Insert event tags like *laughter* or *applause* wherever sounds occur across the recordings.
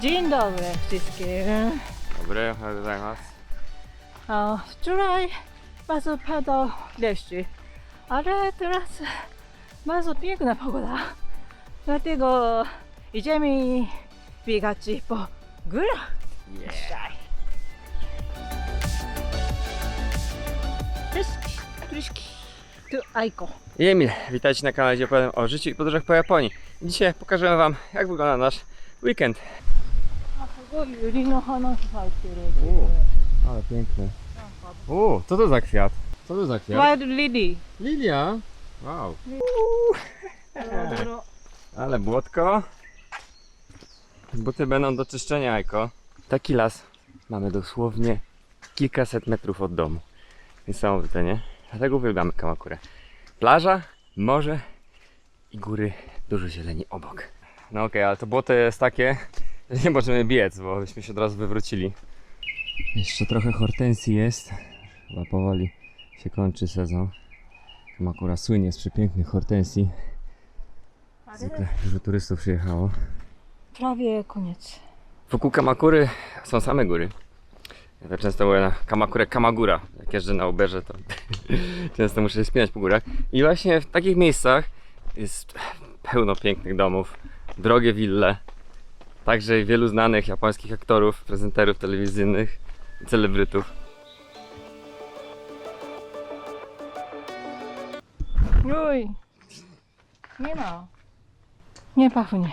Dzień dobry wszystkim. Dobry, was. A wczoraj bardzo padał deszcz, ale teraz bardzo piękna pogoda. Dlatego idziemy biegać po górach. Yeah. Cześć, Kryszki, tu Aiko. Emil, witajcie na kanale, gdzie opowiadam o życiu i podróżach po Japonii. Dzisiaj pokażemy Wam, jak wygląda nasz weekend. すごいユリの花咲いてる。 Ale piękny. O, co to za kwiat? Co to za kwiat? Wild lily. Lilia. Wow. ドロドロ Ale błotko. Buty będą do czyszczenia, Eko. Taki las mamy dosłownie kilkaset metrów od domu. Niesamowite, nie? Dlatego uwielbiamy Kamakurę. Plaża, morze i góry, dużo zieleni obok. No okej, ale to błoto jest takie, że *laughs* nie możemy biec, bo byśmy się od razu wywrócili. Jeszcze trochę hortensji jest. Chyba powoli się kończy sezon. Kamakura słynie z przepięknych hortensji. Zwykle dużo turystów przyjechało. Prawie koniec. Wokół Kamakury są same góry. Ja tak często mówię na Kamakurę Kamagura. Jak jeżdżę na Uberze, to *laughs* często muszę się spinać po górach. I właśnie w takich miejscach jest pełno pięknych domów, drogie wille, także wielu znanych japońskich aktorów, prezenterów telewizyjnych i celebrytów. Oj. Nie ma. Nie pachnie.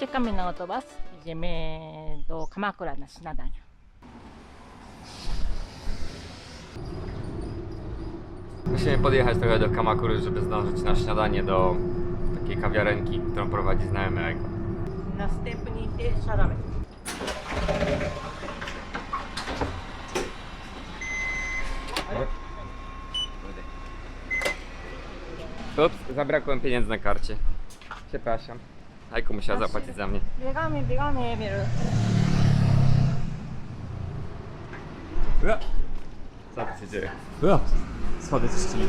Czekamy na autobus. Idziemy do Kamakura na śniadanie. Musimy podjechać trochę do Kamakury, żeby zdążyć na śniadanie do takiej kawiarenki, którą prowadzi znajomy Aiko. Następnie siadamy. Ups, zabrakło mi pieniędzy na karcie. Przepraszam. Aiko musiała zapłacić za mnie. Biegamy, biegamy, Emil. Co tu się dzieje? Schody czyścili.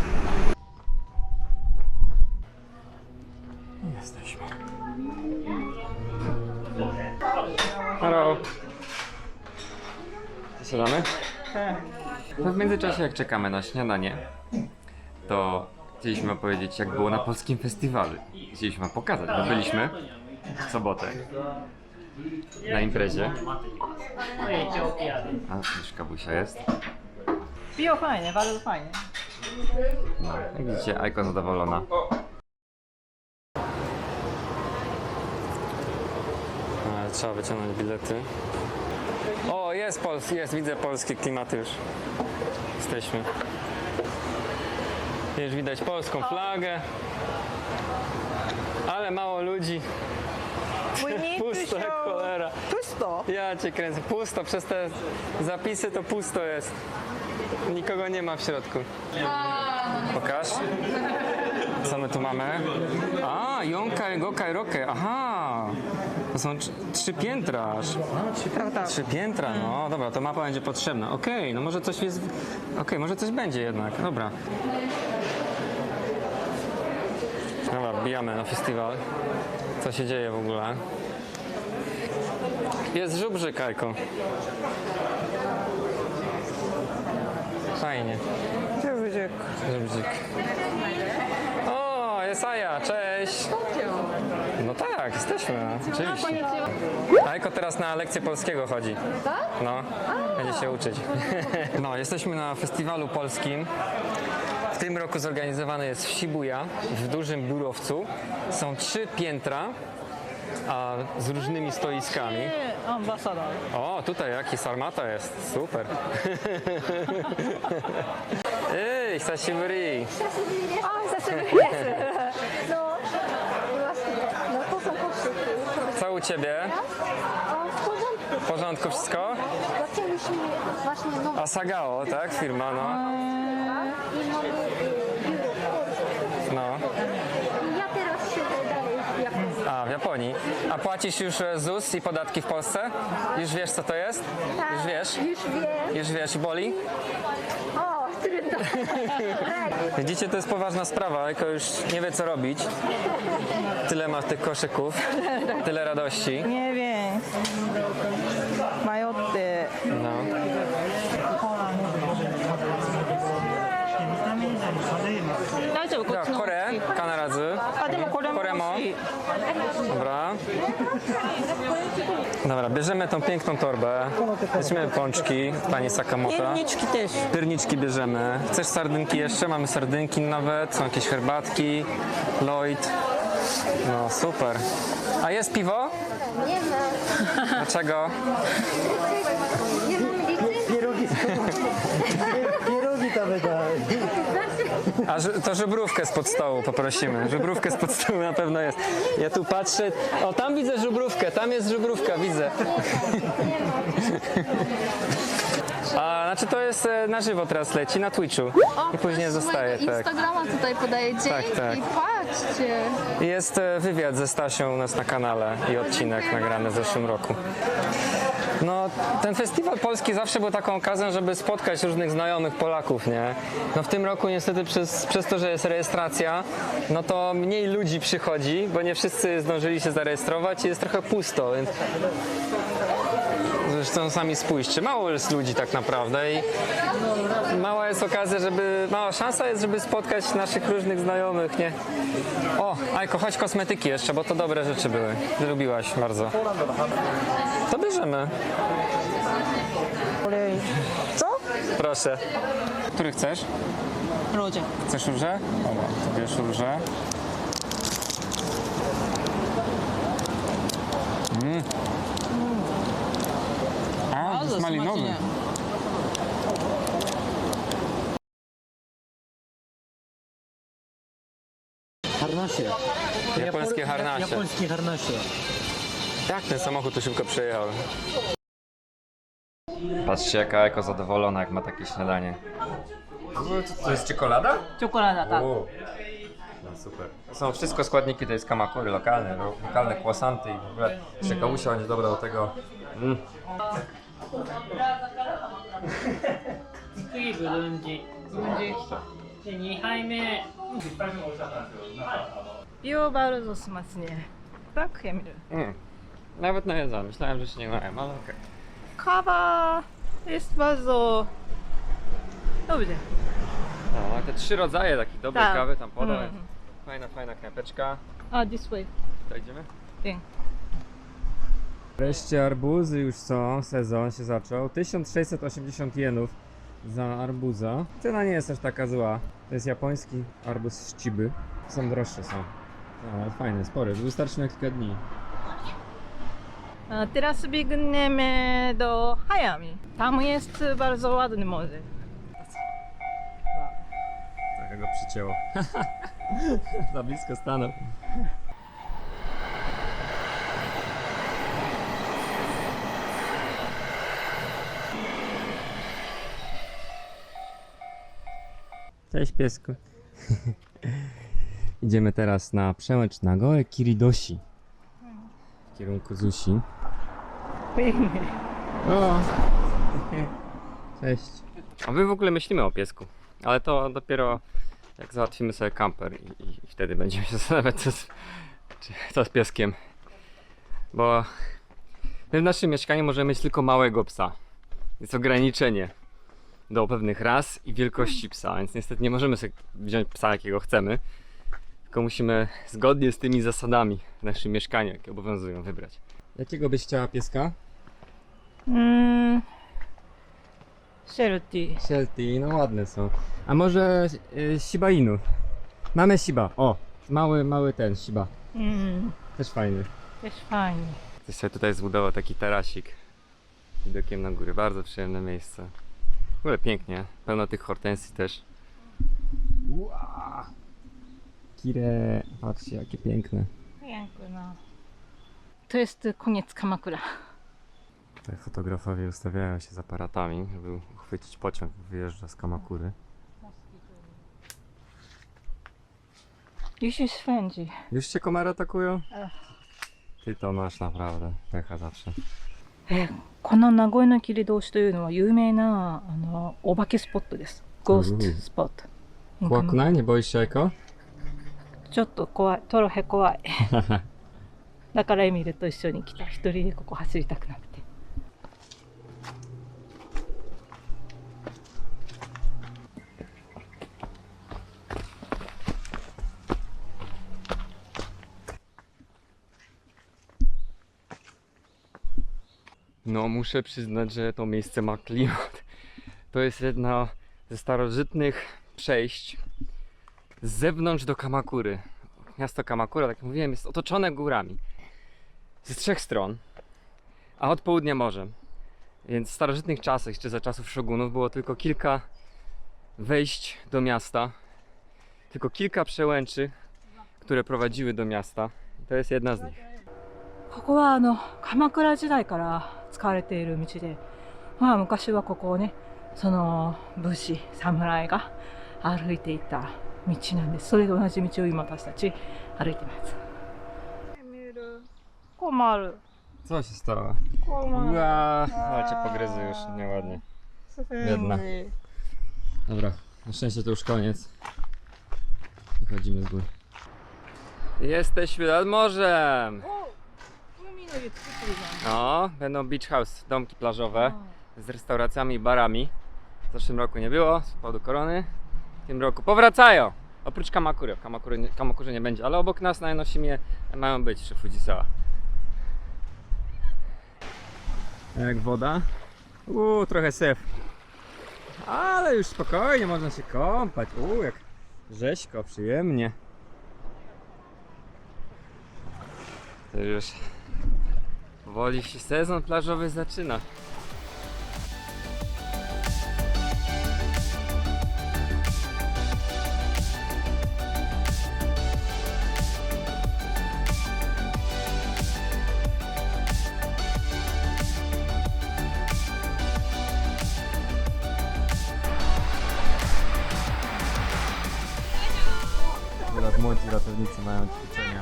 Jesteśmy. Halo. Siadamy? No w międzyczasie jak czekamy na śniadanie, to chcieliśmy opowiedzieć jak było na polskim festiwalu. Chcieliśmy wam pokazać, bo byliśmy w sobotę na imprezie. A, już kabusia jest. Bio fajnie, bardzo fajnie. No, jak widzicie, Aiko zadowolona. Ale trzeba wyciągnąć bilety. O, jest polski, jest, widzę polskie klimaty już. Jesteśmy. Już widać polską flagę. Ale mało ludzi. *laughs* Pusto jak cholera. Pusto? Ja cię kręcę. Pusto, przez te zapisy to pusto jest. Nikogo nie ma w środku. Pokaż. Co my tu mamy? A, Jonkai, Gokai, Roke. Aha. To są tr- trzy piętra aż. Trzy piętra, no dobra, to mapa będzie potrzebna. Okej, no może coś jest... Okej, może coś będzie jednak. Dobra. Dobra, wbijamy na festiwal. Co się dzieje w ogóle? Jest żubrzyk, Kajko. Fajnie. Żubrzyk. Żubrzyk. O, jest Aja, cześć. No tak, jesteśmy, oczywiście. Ajko teraz na lekcję polskiego chodzi. Tak? No, będzie się uczyć. *laughs* No, jesteśmy na festiwalu polskim. W tym roku zorganizowany jest w Shibuya, w dużym biurowcu. Są trzy piętra, a z różnymi stoiskami Ambasador. O, tutaj jaki sarmata jest, super. *laughs* Ej, sashiburi. あ、久しぶりです。の、właśnie, no to są koszty. Co *laughs* u ciebie? A w porządku. W porządku wszystko? Zaczęliśmy właśnie nowe Asagao, tak? Firma, no. i mamy y, W Japonii. A płacisz już e, ZUS i podatki w Polsce? Już wiesz, co to jest? Tak, już wiesz? Już wiem. Już wiesz, boli? O, trudno. *laughs* Tak. Widzicie, to jest poważna sprawa, tylko już nie wie, co robić. Tyle ma tych koszyków, tyle radości. Nie wiem. Majoty. E, no. No, Korea, Kanarazu. Remo. Dobra. Dobra, bierzemy tą piękną torbę. Weźmiemy pączki, pani Sakamoto. Pierniczki też. Pierniczki bierzemy. Chcesz sardynki jeszcze? Mamy sardynki nawet, są jakieś herbatki, Lloyd. No super. A jest piwo? Nie ma. Dlaczego? Nie mam. Pierogi, pierogi tam wydałem. A to żubrówkę spod stołu poprosimy. Żubrówkę spod stołu na pewno jest. Ja tu patrzę. O, tam widzę żubrówkę, tam jest żubrówka, widzę. A, znaczy to jest e, na żywo teraz leci, na Twitchu. I później zostaje, tak. Instagrama tutaj podaje. Dzięki, Tak, tak. patrzcie. Jest e, wywiad ze Stasią u nas na kanale i odcinek nagrany w zeszłym roku. No, ten festiwal polski zawsze był taką okazją, żeby spotkać różnych znajomych Polaków, nie? No w tym roku niestety przez, przez to, że jest rejestracja, no to mniej ludzi przychodzi, bo nie wszyscy zdążyli się zarejestrować i jest trochę pusto, więc zresztą sami spójrzcie, mało jest ludzi tak naprawdę i mała jest okazja, żeby, mała szansa jest, żeby spotkać naszych różnych znajomych, nie? O, Ajko, kochać kosmetyki jeszcze, bo to dobre rzeczy były. Lubiłaś bardzo. To bierzemy. Co? Proszę. Który chcesz? Róże. Chcesz róże? Dobra, to bierz róże. malinowy. Harnasie. Japońskie harnasie. Japońskie harnasie. Tak, ten samochód tu szybko przejechał. Patrzcie jaka zadowolona jak ma takie śniadanie. To, jest czekolada? Czekolada, tak. No super. To są wszystko składniki tej skamakury lokalne, lokalne kłasanty i w ogóle czekałusia będzie dobra do tego. Mm. 次ブルンジブルンジで2杯目ビオバルドしますねtak ja miły Mm. Nawet nawiedzam, myślałem, że się nie nałem, ale okej. kawa jest bardzo dobrze No, ale te trzy rodzaje takich dobrej Tak. kawy tam podał. Mm. Fajna, fajna knajpeczka. a this way To idziemy? Tak. Wreszcie arbuzy już są, sezon się zaczął. 1680 jenów za arbuza. Cena nie jest aż taka zła. To jest japoński arbuz z. Są droższe są. Ale fajny, spory. Wystarczy na kilka dni. A teraz biegniemy do Hayami tam jest bardzo ładny morze Trochę go przycięło. *laughs* za blisko stanął. Cześć piesku. *laughs* Idziemy teraz na przełęcz Nagoe Kiridoshi. W kierunku Zusi. O! Cześć. A my w ogóle myślimy o piesku, ale to dopiero jak załatwimy sobie kamper i, i, i wtedy będziemy się zastanawiać co z, czy, co z pieskiem. Bo my w naszym mieszkaniu możemy mieć tylko małego psa. Jest ograniczenie do pewnych ras i wielkości psa, więc niestety nie możemy sobie wziąć psa jakiego chcemy. Tylko musimy zgodnie z tymi zasadami w naszym mieszkaniu, jakie obowiązują, wybrać. Jakiego byś chciała pieska? mm, Shelty Shelty, no ładne są. A może y, Shiba Inu? Mamy Shiba, o! Mały, mały ten Shiba. mm, Też fajny. też fajnie Ktoś sobie tutaj zbudował taki tarasik z widokiem na góry. Bardzo przyjemne miejsce. W ogóle pięknie. Pełno tych hortensji też. Ua! Kire, patrzcie jakie piękne. Piękna. To jest koniec Kamakura. Tutaj fotografowie ustawiają się z aparatami, żeby uchwycić pociąg, wyjeżdża z Kamakury. Już jest wszędzie. Już się komary atakują? Ty to masz naprawdę pecha zawsze. えーこの名古屋の切通しというのは有名なあのお化けスポットです。ゴーストスポット。怖くない? Nie boisz się Eko? ちょっと怖い。トロヘ怖い。*laughs* だからエミルと一緒に来た。一人でここ走りたくなくて。No, muszę przyznać, że to miejsce ma klimat. To jest jedno ze starożytnych przejść z zewnątrz do Kamakury. Miasto Kamakura, tak jak mówiłem, jest otoczone górami. Z trzech stron, a od południa morzem. Więc w starożytnych czasach, jeszcze za czasów szogunów, było tylko kilka wejść do miasta. Tylko kilka przełęczy, które prowadziły do miasta. I to jest jedna z nich. ここはあの鎌倉時代から 使われている道で、まあ昔はここをね、その武士、侍が歩いていた道なんです。それと同じ道を今私たち歩いてます。困る。 Co się stało? 困 Ua, ale cię pogryzę już, nieładnie. Biedna. Dobra, na szczęście to już koniec. Wychodzimy z góry. Jesteśmy nad morzem! No, będą beach house, domki plażowe z restauracjami i barami. W zeszłym roku nie było z powodu korony. W tym roku powracają! Oprócz Kamakury. Kamakury, Kamakurze nie będzie, ale obok nas na Enosimie mają być jeszcze Fujisawa. Jak woda? Uuu, trochę syf. Ale już spokojnie, można się kąpać. Uuu, jak rzeźko, przyjemnie. To już powoli się sezon plażowy zaczyna. Akurat młodzi ratownicy mają ćwiczenia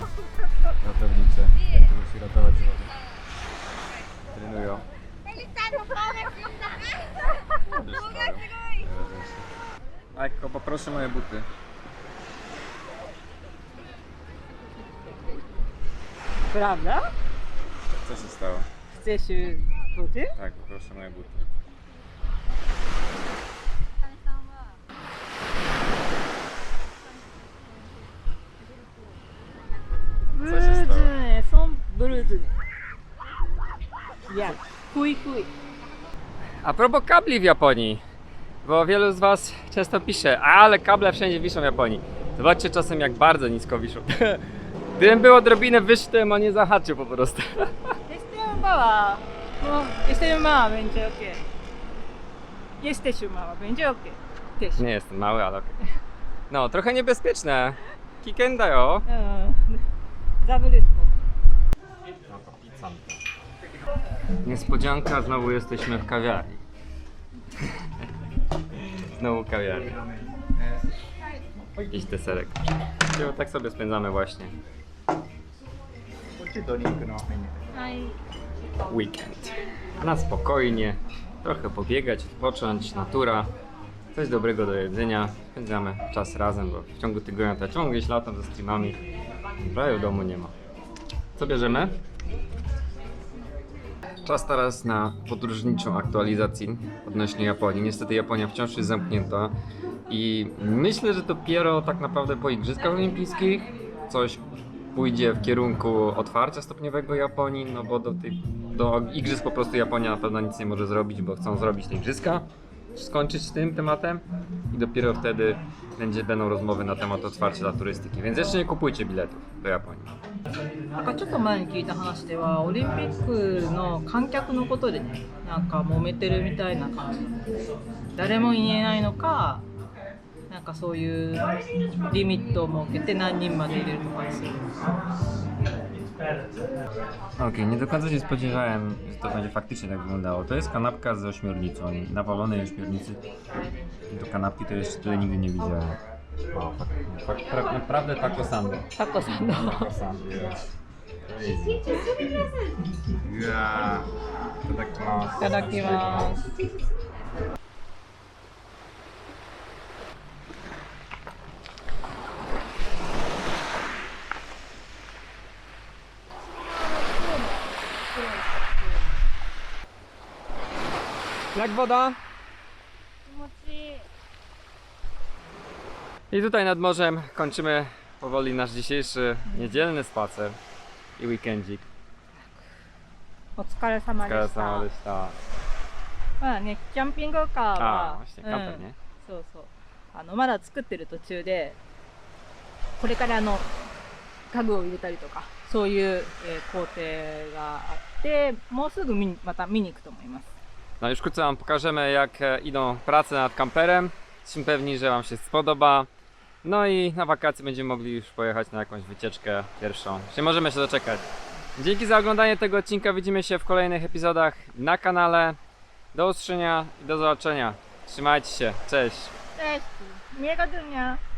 ratownicze, jak się ratować z wody. Trenują proszę moje buty. Prawda? Co się stało? Chcesz y, buty? Tak, proszę moje buty. Brudne, są brudne. Jak? Kuj, kuj. A propos kabli w Japonii. Bo wielu z Was często pisze, ale kable wszędzie wiszą w Japonii. Zobaczcie czasem, jak bardzo nisko wiszą. *laughs* Gdybym był odrobinę wyższy, to nie zahaczył po prostu. *laughs* Jestem mała. No, jestem mała, będzie ok. Jesteś mała, będzie ok. Też. Nie jestem mały, ale ok. No, trochę niebezpieczne. Kikenda, jo. E, Za wyrywką. Niespodzianka, znowu jesteśmy w kawiarni. Znowu kawiarnia. Jakiś deserek. Czyli tak sobie spędzamy właśnie はい。weekend. Na spokojnie, trochę pobiegać, odpocząć, natura, coś dobrego do jedzenia. Spędzamy czas razem, bo w ciągu tygodnia to ja ciągle gdzieś latam ze streamami. Prawie w domu nie ma. Co bierzemy? Czas teraz na podróżniczą aktualizację odnośnie Japonii. Niestety Japonia wciąż jest zamknięta i myślę, że dopiero tak naprawdę po Igrzyskach Olimpijskich coś pójdzie w kierunku otwarcia stopniowego Japonii, no bo do, tych, do Igrzysk po prostu Japonia na pewno nic nie może zrobić, bo chcą zrobić te Igrzyska, skończyć z tym tematem i dopiero wtedy będzie, będą rozmowy na temat otwarcia dla turystyki, więc jeszcze nie kupujcie biletów do Japonii. なんかちょっと前に聞いた話ではオリンピックの観客のことでねなんか揉めてるみたいな感じ誰も言えないのかなんかそういうリミットを設けて何人まで入れるとかにするのか Okej, okay, nie do końca się spodziewałem, że to będzie faktycznie tak wyglądało. To jest kanapka z ośmiornicą, nawalonej ośmiornicy. Do kanapki to jeszcze tyle nigdy nie widziałem. Wow, fakt, pra, naprawdę taco sando. Taco sando. Taco sando, yeah. Yeah. Tadakimasu. Tadakimasu. Jak woda? I tutaj nad morzem kończymy powoli nasz dzisiejszy niedzielny spacer i weekendzik. お疲れ様お疲れでした。様でした。まあね、キャンピングカーあはあ、してキャンプね。うんそうそうあのまだ作ってる途中でこれからあの家具を入れたりとかそういう、えー工程があってもうすぐ見にまた見に行くと思います No już wkrótce Wam pokażemy jak e, idą prace nad kamperem. Jesteśmy pewni, że Wam się spodoba. No i na wakacje będziemy mogli już pojechać na jakąś wycieczkę pierwszą. Nie możemy się doczekać. Dzięki za oglądanie tego odcinka. Widzimy się w kolejnych epizodach na kanale. Do usłyszenia i do zobaczenia. Trzymajcie się. Cześć. cześć miłego dnia